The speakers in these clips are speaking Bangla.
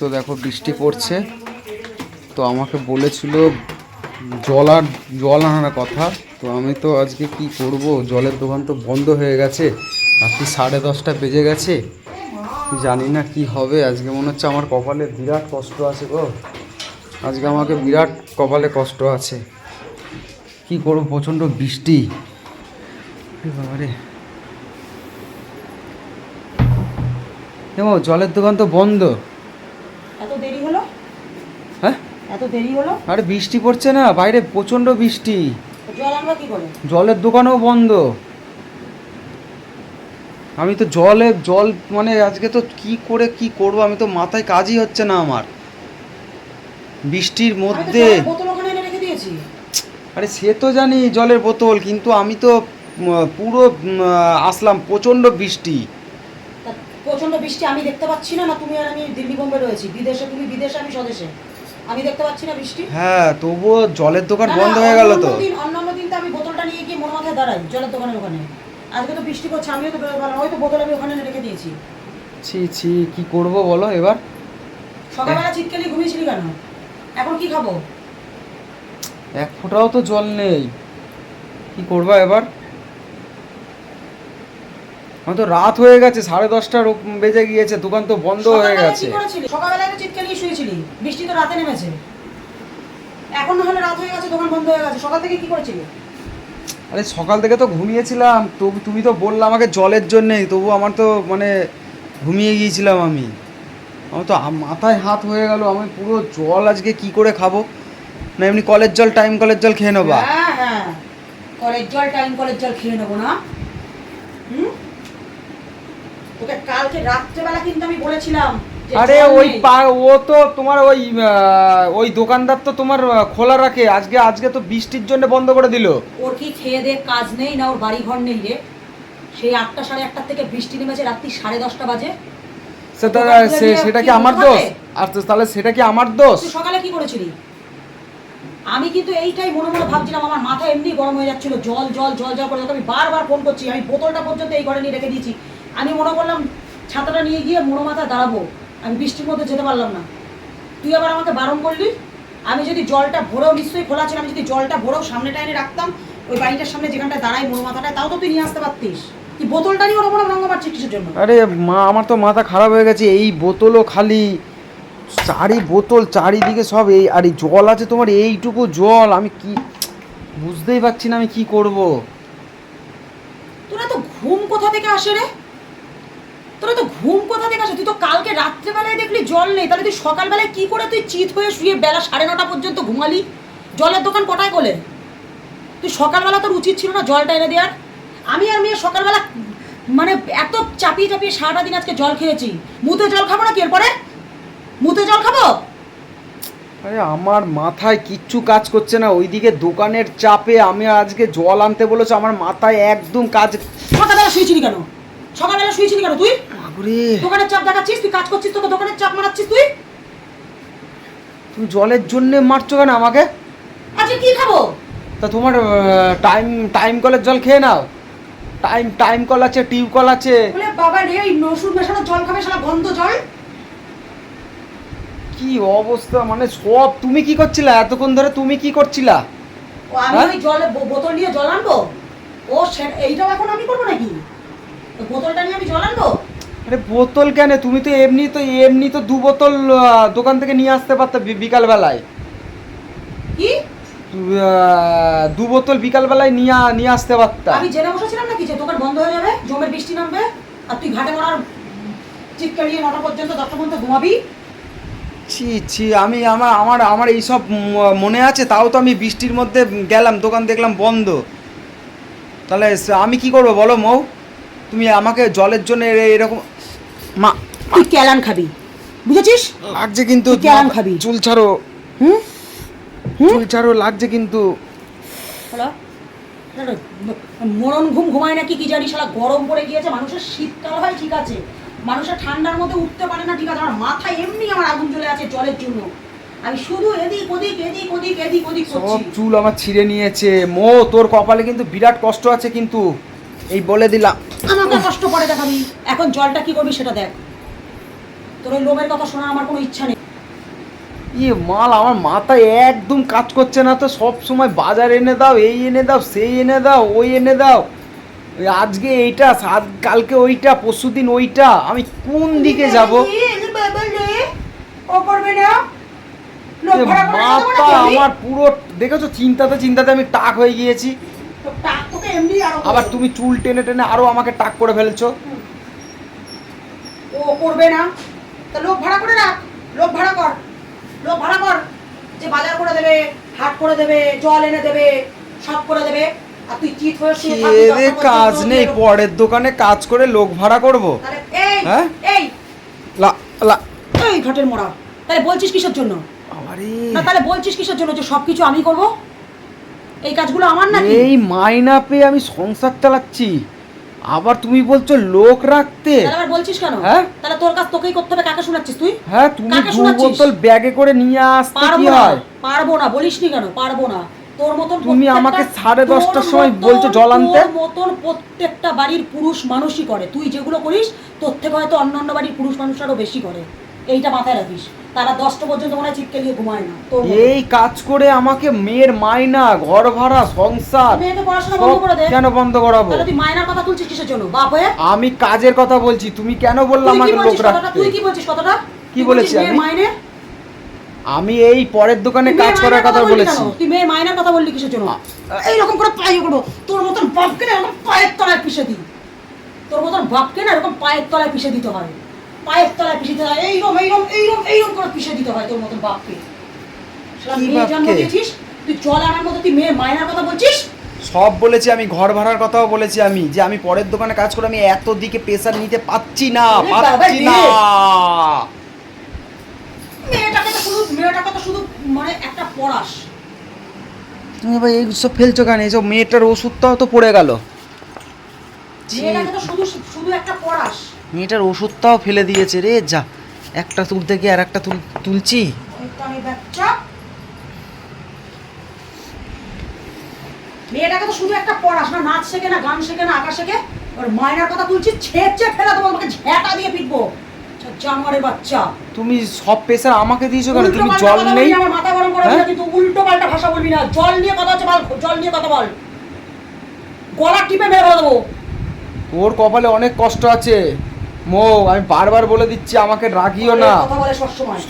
তো দেখো বৃষ্টি পড়ছে। তো আমাকে বলেছিল জল আর জল আনার কথা। তো আমি তো আজকে কি করব? জলের দোকান তো বন্ধ হয়ে গেছে। রাত্রি সাড়ে দশটা বেজে গেছে। জানি না কি হবে। আজকে মনে হচ্ছে আমার কপালে বিরাট কষ্ট আছে গো। আজকে আমাকে বিরাট কপালে কষ্ট আছে। কি করব? প্রচণ্ড বৃষ্টি। বাবারে। দেখো জলের দোকান তো বন্ধ এত দেরি হলো হ্যাঁ এত দেরি হলো? আরে বৃষ্টি পড়ছে না বাইরে প্রচণ্ড বৃষ্টি। জল আনবা কি করে? জলের দোকানও বন্ধ। আমি তো জলে জল মানে আজকে তো কি করে কি করব? আমি তো মাথায় কাজই হচ্ছে না আমার। বৃষ্টির মধ্যে। আরে সে তো জানি জলের বোতল কিন্তু আমি তো পুরো আসলাম প্রচণ্ড বৃষ্টি। প্রচণ্ড বৃষ্টি আমি দেখতে পাচ্ছি না না তুমি আর আমি দিল্লি বোম্বে রয়েছি। বিদেশে তুমি বিদেশে আমি স্বদেশে। আমি দেখতে পাচ্ছি না বৃষ্টি। হ্যাঁ তবুও জলের দোকান বন্ধ হয়ে গেল তো। অন্যান্য দিন তো আমি বোতলটা নিয়ে গিয়ে মোর মাথায় দাঁড়াই জলের দোকানের ওখানে। আজকে তো বৃষ্টি করছে আমিও তো বেরোবো না হয়তো বোতল আমি ওখানে রেখে দিয়েছি। ছি ছি কি করব বলো এবার? সকালবেলা চিৎকালি ঘুমিয়েছিলি কেন? এখন কি খাব? এক ফোঁটাও তো জল নেই। কি করবা এবার? আমার তো রাত হয়ে গেছে সাড়ে দশটার বেজে গিয়েছে দোকান তো বন্ধ হয়ে গেছে। সকালবেলা তো শুয়েছিলি? বৃষ্টি তো রাতে নেমেছে। এখন না হলে রাত হয়ে গেছে দোকান বন্ধ হয়ে গেছে। সকাল থেকে কি করেছিলি? আরে সকাল থেকে তো ঘুমিয়েছিলাম তবু তুমি তো বললে আমাকে জলের জন্যেই তবু আমার তো মানে ঘুমিয়ে গিয়েছিলাম আমি। আমার তো মাথায় হাত হয়ে গেল আমি পুরো জল আজকে কি করে খাব? না এমনি কলের জল টাইম কলের জল খেয়ে নেবা। হ্যাঁ হ্যাঁ। কলের জল টাইম কলের জল খেয়ে নেব না। তোকে কালকে রাত্রেবেলা কিন্তু আমি বলেছিলাম আরে ওই ও তো তোমার ওই ওই দোকানদার তো তোমার খোলা রাখে। আজকে আজকে তো বৃষ্টির জন্য বন্ধ করে দিল। ওর কি খেয়ে দে কাজ নেই না ওর বাড়ি ঘর নেই রে? সেই আটটা সাড়ে থেকে বৃষ্টি নেমেছে রাত্রি সাড়ে দশটা বাজে। সেটা সেটা কি আমার দোষ? আর তাহলে সেটা কি আমার দোষ? সকালে কি করেছিলি? আমি কিন্তু এইটাই মনে মনে ভাবছিলাম আমার মাথা এমনি গরম হয়ে যাচ্ছিল। জল জল জল জল করে আমি বারবার ফোন করছি। আমি বোতলটা পর্যন্ত এই ঘরে নিয়ে রেখে দিয়েছি। আমি মনে করলাম ছাতাটা নিয়ে গিয়ে মোড়ো মাথা দাঁড়াবো। আমি বৃষ্টির মধ্যে যেতে পারলাম না। তুই আবার আমাকে বারণ করলি? আমি যদি জলটা ভরেও নিশ্চয়ই খোলা ছিল আমি যদি জলটা ভরেও সামনেটা এনে রাখতাম ওই বাড়িটার সামনে যেখানটা দাঁড়াই মোড়ো মাথাটা তাও তো তুই নিয়ে আসতে পারতিস। তুই বোতলটা নিয়ে ওর ওপরে রঙ মারছিস কিসের জন্য? আরে মা আমার তো মাথা খারাপ হয়ে গেছে এই বোতলও খালি। চারি বোতল চারিদিকে সব এই আর এই জল আছে তোমার এইটুকু জল আমি কি বুঝতেই পারছি না আমি কি করব। তোরা তো ঘুম কোথা থেকে আসে রে? তোরা তো ঘুম কোথা থেকে আসে? তুই তো কালকে রাত্রেবেলায় দেখলি জল নেই। তাহলে তুই সকালবেলায় কি করে তুই চিত হয়ে শুয়ে বেলা সাড়ে নটা পর্যন্ত ঘুমালি? জলের দোকান কটায় গোলে তুই সকালবেলা তোর উচিত ছিল না জলটা এনে দেওয়ার? আমি আর মেয়ে সকালবেলা মানে এত চাপিয়ে চাপিয়ে সারাটা দিন আজকে জল খেয়েছি। মুতে জল খাব না কি এরপরে? মুতে জল খাব? আরে আমার মাথায় কিচ্ছু কাজ করছে না। ওইদিকে দোকানের চাপে আমি আজকে জল আনতে বলেছ আমার মাথায় একদম কাজ সকালবেলা শুয়েছিলি কেন? সকালবেলা শুয়েছিলি কেন তুই? দোকানের চাপ দেখাচ্ছিস তুই কাজ করছিস তোকে দোকানের চাপ মারাচ্ছিস তুই? তুমি জলের জন্য মারছো কেন আমাকে? আজকে কি খাব? তা তোমার টাইম টাইম কলের জল খেয়ে নাও। টাইম টাইম কল আছে টিউব কল আছে। বলে বাবা রে এই নসুর মেশানো জল খাবে শালা গন্ধ জল। কি অবস্থা মানে সব তুমি কি করছিলা? এতক্ষণ ধরে তুমি কি করছিলা? ও আমি হ্যাঁ? ওই জলে বোতল নিয়ে জল আনব? ও এইটাও এখন আমি করব নাকি? ওই বোতলটা নিয়ে আমি জল আনব? আরে বোতল কেন? তুমি তো এমনি তো এমনি তো দু বোতল দোকান থেকে নিয়ে আসতে পারতে বিকাল বেলায় কি? দু বোতল বিকাল বেলায় নিয়ে নিয়ে আসতে পারতা। আমি জেনে বসেছিলাম নাকি যে দোকান বন্ধ হয়ে যাবে জমের বৃষ্টি নামবে আর তুই ঘাটে মরার চিৎকারিয়ে নটা পর্যন্ত দশটা পর্যন্ত ঘুমাবি? ছি ছি আমি আমার আমার আমার এইসব মনে আছে তাও তো আমি বৃষ্টির মধ্যে গেলাম দোকান দেখলাম বন্ধ। তাহলে আমি কি করব বলো মৌ? তুমি আমাকে জলের জন্য এরকম মা তুই ক্যালান খাবি। বুঝেছিস? লাগছে কিন্তু কেমন খাবি? চুল ছাড়ো। হুম? চুল ছাড়ো লাগছে কিন্তু। হলো মরণ ঘুম ঘুমায় নাকি কি জানি শালা গরম পড়ে গিয়েছে মানুষের শীতকাল হয় ঠিক আছে। মানুষের ঠান্ডার মধ্যে উঠতে পারে না ঠিক আছে। আমার মাথায় এমনি আমার আগুন জ্বলে আছে জলের জন্য। আমি শুধু এদিক ওদিক এদিক ওদিক এদিক ওদিক সব চুল আমার ছিঁড়ে নিয়েছে। মো তোর কপালে কিন্তু বিরাট কষ্ট আছে কিন্তু। এই বলে দিলাম। আমাকে কষ্ট করে দেখাবি। এখন জলটা কি করবি সেটা দেখ। তোর ওই লোভের কথা শোনা আমার কোনো ইচ্ছা নেই। ইয়ে মাল আমার মাথায় একদম কাজ করছে না তো। সব সময় বাজার এনে দাও এই এনে দাও সেই এনে দাও ওই এনে দাও। আজকে এইটা সাত কালকে ওইটা পরশুদিন ওইটা। আমি কোন দিকে যাব? ও করবে না। মাথা আমার পুরো দেখেছ চিন্তাতে চিন্তাতে আমি টাক হয়ে গিয়েছি। টাক এমনি আবার তুমি চুল টেনে টেনে আরও আমাকে টাক করে ফেলছো। ও করবে না। তা লোক ভাড়া করে রাখ। লোক ভাড়া কর। লোক ভাড়া কর। যে বাজার করে দেবে হাট করে দেবে জল এনে দেবে সব করে দেবে। আর তুই চিত হয়ে শুয়ে কাজ নেই পরের দোকানে কাজ করে লোক ভাড়া করব? এই হ্যাঁ? এই। লা লা। এই ঘাটের মোড়া। তাহলে বলছিস কিসের জন্য? আরে না তাহলে বলছিস কিসের জন্য যে সবকিছু আমি করব? এই কাজগুলো আমার নাকি? এই মাইনা পেয়ে আমি সংসার চালাচ্ছি। আবার তুমি বলছো লোক রাখতে। আবার বলছিস কেন? হ্যাঁ? তাহলে তোর কাজ তোকেই করতে হবে কাকে শোনাচ্ছিস তুই? হ্যাঁ তুমি কাকে দু? বোতল ব্যাগে করে নিয়ে আসতে কি পারব না হয়? পারব না বলিসনি কেন? পারব না। তোর মতন তুমি আমাকে সাড়ে দশটার সময় বলছো জল আনতে? তোর মতন প্রত্যেকটা বাড়ির পুরুষ মানুষই করে। তুই যেগুলো করিস তোর থেকে হয়তো অন্য অন্য বাড়ির পুরুষ মানুষরাও বেশি করে। এইটা মাথায় রাখিস। তারা দশটা পর্যন্ত মনে হয় দিয়ে ঘুমায় না। মতো। এই কাজ করে আমাকে মেয়ের মাইনা ঘর ভাড়া সংসার মেয়েকে পড়াশোনা বন্ধ করে দে। কেন বন্ধ করাবো? তুই মায়নার কথা তুলছিস কিসের জন্য? বাপ হয়ে? আমি কাজের কথা বলছি তুমি কেন বললে তুই কি আমাকে লোক রাখতে? তুই কি বলছিস কথাটা? কি বলেছি আমি? মাইনে? আমি এই পরের দোকানে কাজ করার কথা বলেছি। তুই মেয়ের মাইনার কথা বললি কিসের জন্য? আ- এইরকম করে পায়ে করব তোর মতন বাপকে না এরকম পায়ের তলায় পিষে দিই। তোর মতন বাপকে না এরকম পায়ের তলায় পিষে দিতে হয়। পায়ের তলায় দিতে হয়। এইরকম এইরকম এইরকম এইরকম করে পিষে দিতে হয় তোর মতন বাপকে। শালা মেয়ে জন্ম দিয়েছিস তুই জল আনার মতো তুই মেয়ের মায়নার কথা বলছিস? সব বলেছি আমি ঘর ভাড়ার কথাও বলেছি আমি যে আমি পরের দোকানে কাজ করে আমি এত দিকে প্রেসার নিতে পাচ্ছি না পাচ্ছি না। মেয়েটাকে তো শুধু মেয়েটাকে তো শুধু মানে একটা পড়াস তুমি ভাই এই সব ফেলছো কেন? এইসব মেয়েটার ওষুধটাও তো পড়ে গেল। মেয়েটাকে তো শুধু শুধু একটা পড়াস মেয়েটার ওষুধটাও ফেলে দিয়েছে রে যা। একটা তুলতে গিয়ে আর একটা তুলছি। বাচ্চা মেয়েটাকে তো শুধু একটা পড়াস না নাচ শেখে না গান শেখে না আঁকা শেখে ওর মায়নার কথা তুলছিস ছেঁচে ফেলে ঝ্যাটা দিয়ে পিটবো। জানোয়ারের বাচ্চা। তুমি সব প্রেসার আমাকে দিয়েছ কেন? তুমি জল নেই? আমার মাথা গরম করাবি না হ্যাঁ? কিন্তু উল্টো পাল্টা ভাষা বলবি না। জল নিয়ে কথা হচ্ছে বল জল নিয়ে কথা বল। গলা টিপে মেরে দেবো। ওর কপালে অনেক কষ্ট আছে। মো আমি বারবার বলে দিচ্ছি আমাকে রাগিও না।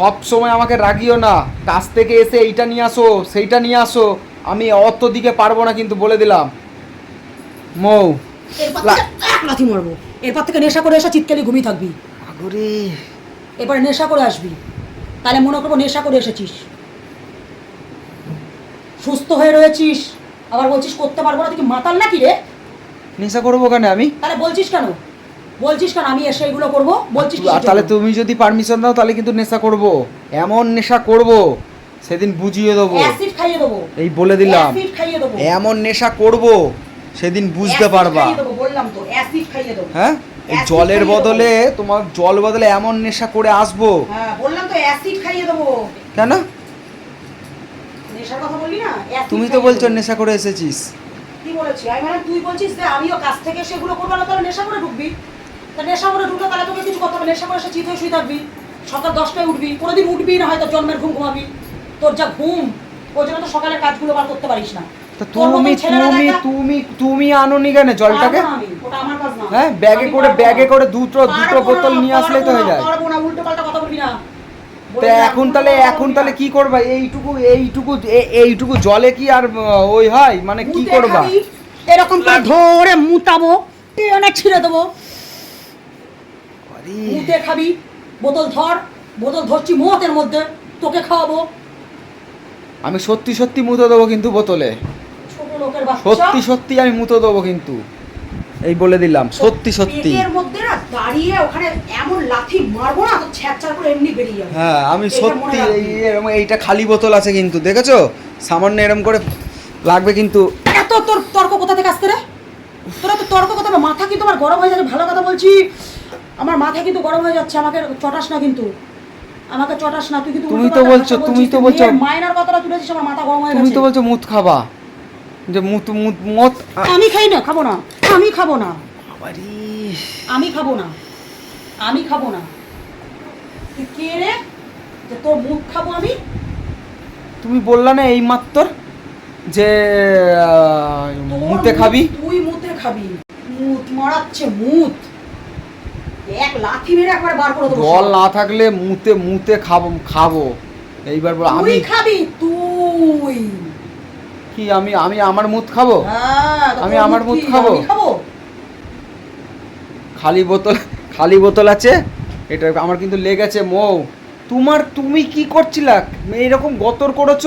সব সময়। আমাকে রাগিও না। কাজ থেকে এসে এইটা নিয়ে আসো সেইটা নিয়ে আসো। আমি অত দিকে পারব না কিন্তু বলে দিলাম। মৌ লাথি মারবো। এরপর থেকে নেশা করে এসে চিৎকালি ঘুমিয়ে থাকবি। আগরে। এবারে নেশা করে আসবি। তাহলে মনে করব নেশা করে এসেছিস। সুস্থ হয়ে রয়েছিস। আবার বলছিস করতে পারব না তুই কি মাতাল নাকি রে? নেশা করব কেন আমি? তাহলে বলছিস কেন? বলছিস কেন? আমি এসে এগুলো করব? বলছিস আর তাহলে তুমি যদি পারমিশন দাও তাহলে কিন্তু নেশা করব। এমন নেশা করব সেদিন বুঝিয়ে দেবো। অ্যাসিড খাইয়ে দেবো। এই বলে দিলাম। অ্যাসিড খাইয়ে দেবো। এমন নেশা করব সেদিন বুঝতে পারবা। বললাম তো অ্যাসিড খাইয়ে দেবো। হ্যাঁ? এই জলের বদলে তোমার জল বদলে এমন নেশা করে আসব। হ্যাঁ বললাম তো অ্যাসিড খাইয়ে দেবো। কেন? নেশার কথা বললি না? তুমি তো বলছো নেশা করে এসেছিস। কি বলেছি? আমি মানে তুই বলছিস যে আমিও কাছ থেকে সেগুলো করব না তাহলে নেশা করে ঢুকবি। তা নেশা করে ঢুকলে তাহলে তোকে কিছু করতে হবে নেশা করে সে চিত হয়ে শুয়ে থাকবি। সকাল দশটায় উঠবি কোনোদিন উঠবি না হয়তো জন্মের ঘুম ঘুমাবি। তোর যা ঘুম ওই জন্য তো সকালের কাজগুলো বার করতে পারিস না। তুমি তুমি তুমি তুমি আনোনি কেন জলটাকে। হ্যাঁ ব্যাগে করে ব্যাগে করে দুটো দুটো বোতল নিয়ে আসলেই তো হয়ে যায়। তা এখন তাহলে এখন তাহলে কি করবা? এইটুকু এইটুকু এইটুকু জলে কি আর ওই হয়? মানে কি করবা? এরকম করে ধরে মুতাবো টেনে ছিঁড়ে দেবো। মুতে খাবি বোতল ধর বোতল ধরছি মতের মধ্যে তোকে খাওয়াবো। আমি সত্যি সত্যি মুতো দেবো কিন্তু বোতলে। ছোট লোকের বাচ্চা। সত্যি সত্যি আমি মুতো দেবো কিন্তু। এই বলে দিলাম সত্যি সত্যি। পেটের মধ্যে না দাঁড়িয়ে ওখানে এমন লাথি মারবো না তো ছ্যাঁচার করে এমনি বেরিয়ে যাবে। হ্যাঁ আমি সত্যি এই এরম- এইটা খালি বোতল আছে কিন্তু দেখেছ? সামান্য এরম করে লাগবে কিন্তু। এত তোর তর্ক কোথা থেকে আসতে রে? তোরা তো তর্ক কথা? মাথা কিন্তু আমার গরম হয়ে যাচ্ছে ভালো কথা বলছি। আমার মাথা কিন্তু গরম হয়ে যাচ্ছে আমাকে চটাস না কিন্তু। আমাকে চটাস না তুই কিন্তু তুমি তো বলছো, তুমি তো বলছো। মেয়ের মাইনার কথাটা তুলেছিস আমার মাথা গরম হয়ে গেছে তুমি তো বলছো মুত খাবা। যে মুত মুত মত আমি খাই না খাব না আমি খাব না। আমি খাব না আমি খাব না। তুই কে রে? যে তোর মুখ খাব আমি? তুমি বললা না এই মাত্র যে মুতে খাবি? তুই মুতে খাবি। মুত মারাচ্ছে মুত। এক লাথি মেরে একবার বার করে দেবো। জল না থাকলে মুতে মুতে খাব খাব। এইবার বল আমি তুই খাবি তুই। কি আমি আমি আমার মুত খাব? হ্যাঁ, আমি আমার মুখ খাব? খালি বোতল খালি বোতল আছে? এটা আমার কিন্তু লেগেছে মৌ। তোমার তুমি কি করছিলা? এইরকম গতর করেছ?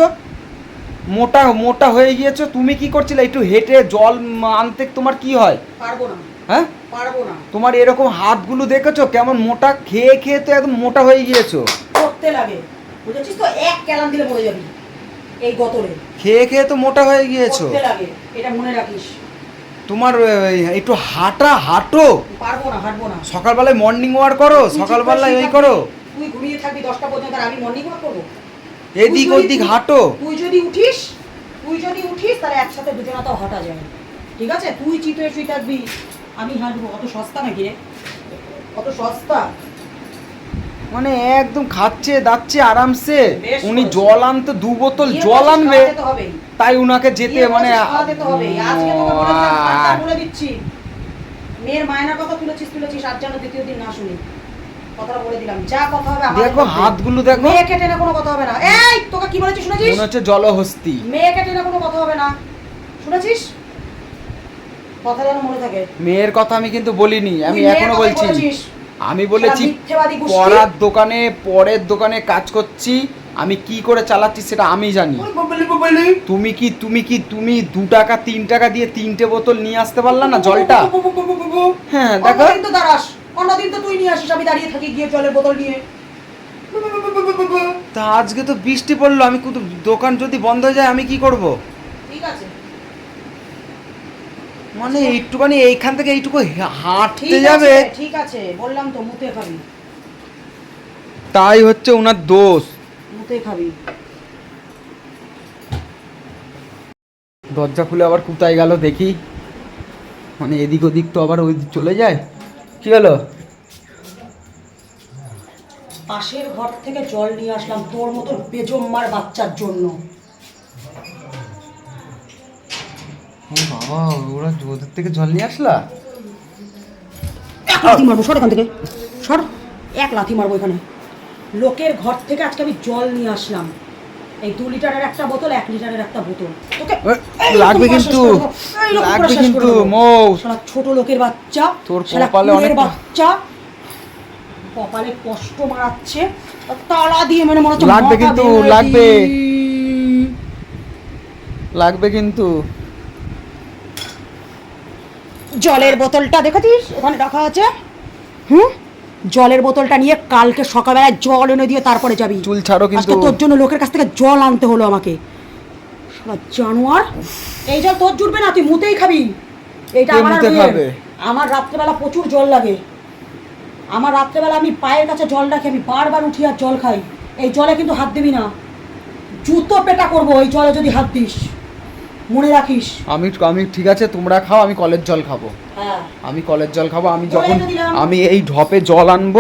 মোটা মোটা হয়ে গিয়েছো তুমি কি করছিলে? একটু হেঁটে জল আনতে তোমার কি হয়? পারব না। হ্যাঁ? পারব না। তোমার এরকম হাতগুলো দেখেছ? কেমন মোটা? খেয়ে খেয়ে তো একদম মোটা হয়ে গিয়েছো। করতে লাগে। বুঝেছিস তো? এক ক্যালাম দিলে পড়ে যাবি এই গতরে। খেয়ে খেয়ে তো মোটা হয়ে গিয়েছো। করতে লাগে। এটা মনে রাখিস। তোমার একটু হাঁটা হাঁটো। পারব না হাঁটবো না। সকালবেলায় মর্নিং ওয়াক করো সকালবেলায় চুপ করে। তুই ঘুমিয়ে থাকবি দশটা পর্যন্ত আর আমি মর্নিং ওয়াক করব? এদিক ওদিক হাঁটো। তুই যদি উঠিস তুই যদি উঠিস তাহলে একসাথে দুজনা তো হাঁটা যায়। ঠিক আছে? তুই চিতয়ে শুয়ে থাকবি। আমি হাঁটবো অত সস্তা নাকি রে? অত সস্তা? মানে একদম খাচ্ছে দাচ্ছে আরামসে। উনি জল আনতে দু বোতল জল আনবে। তাই উনাকে যেতে মানে মেয়ের মায়নার কথা তুলেছিস তুলেছিস আজ যেন দ্বিতীয় দিন না শুনি। কথাটা বলে দিলাম। যা কথা হবে দেখো হাতগুলো দেখো। কোনো কথা হবে না। এই তোকে কি বলেছিস শুনেছিস? মনে হচ্ছে জলহস্তি। মেয়েকে টেনে কোনো কথা হবে না। শুনেছিস? কথা মনে থাকে মেয়ের কথা আমি কিন্তু বলিনি আমি এখনও বলছি। আমি বলেছি পড়ার দোকানে পরের দোকানে কাজ করছি আমি কি করে চালাচ্ছি সেটা আমি জানি। তুমি কি তুমি কি তুমি দু টাকা তিন টাকা দিয়ে তিনটে বোতল নিয়ে আসতে পারলা না জলটা হ্যাঁ দেখো তো দাঁড়াস অন্যদিন তো তুই নিয়ে আসিস আমি দাঁড়িয়ে থাকি গিয়ে জলের বোতল নিয়ে তা আজকে তো বৃষ্টি পড়ল আমি দোকান যদি বন্ধ হয়ে যায় আমি কি করব ঠিক আছে মানে একটুখানি এইখান থেকে এইটুকু হাঁটতে যাবে। ঠিক আছে বললাম তো মুতে খাবি। তাই হচ্ছে ওনার দোষ। মুতে খাবি। দরজা খুলে আবার কোথায় গেল দেখি। মানে এদিক ওদিক তো আবার ওই চলে যায়। কি হলো পাশের ঘর থেকে জল নিয়ে আসলাম তোর মতো বেজম্মার বাচ্চার জন্য। ও বাবা ওরা ওদের থেকে জল নিয়ে আসলা? এক লাথি মারবো সর এখান থেকে। সর। এক লাথি মারবো এখানে। লোকের ঘর থেকে আজকে আমি জল নিয়ে আসলাম। এই দু লিটারের একটা বোতল এক লিটারের একটা বোতল। এইরকম লাগবে কিন্তু, লাগবে কিন্তু, মৌ। শালা ছোট লোকের বাচ্চা তোর কপালে অনেক- বাচ্চা। কপালে কষ্ট মারাচ্ছে তালা দিয়ে মানে মনে হচ্ছে লাগবে কিন্তু, লাগবে। লাগবে কিন্তু। জলের বোতলটা দেখেছিস এখানে রাখা আছে। হুম? জলের বোতলটা নিয়ে কালকে সকালবেলায় জল এনে দিয়ে তারপরে যাবি। চুল ছাড়ো কিন্তু। তোর জন্য লোকের কাছ থেকে জল আনতে হলো আমাকে। শালা জানোয়ার এই জল তোর জুটবে না তুই মুতেই খাবি। এইটা আমার? আমার রাত্রেবেলা প্রচুর জল লাগে। আমার রাত্রেবেলা আমি পায়ের কাছে জল রাখি আমি বারবার উঠি আর জল খাই। এই জলে কিন্তু হাত দিবি না। জুতো পেটা করব এই জলে যদি হাত দিস। মনে রাখিস। আমি আমি ঠিক আছে তোমরা খাও আমি কলের জল খাব। হ্যাঁ। আমি কলের জল খাব আমি যখন আমি এই ঢপে জল আনব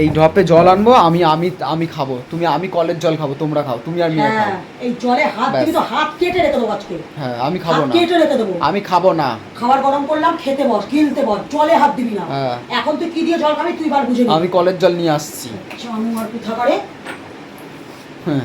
এই ঢপে জল আনব আমি আমি আমি খাব। তুমি আমি কলের জল খাব তোমরা খাও তুমি আর মেয়ে খাও। হ্যাঁ এই জলে হাত। দিবি তো হাত কেটে রেখে দেবো আজকে। হ্যাঁ আমি খাব না। কেটে রেখে দেবো। আমি খাব না। খাবার গরম করলাম খেতে বস গিলতে বস জলে হাত দিবি না। হ্যাঁ। এখন তুই কি দিয়ে জল খাবি তুই বার বুঝে আমি কলের জল নিয়ে আসছি। জানুয়ার কোথা করে হ্যাঁ।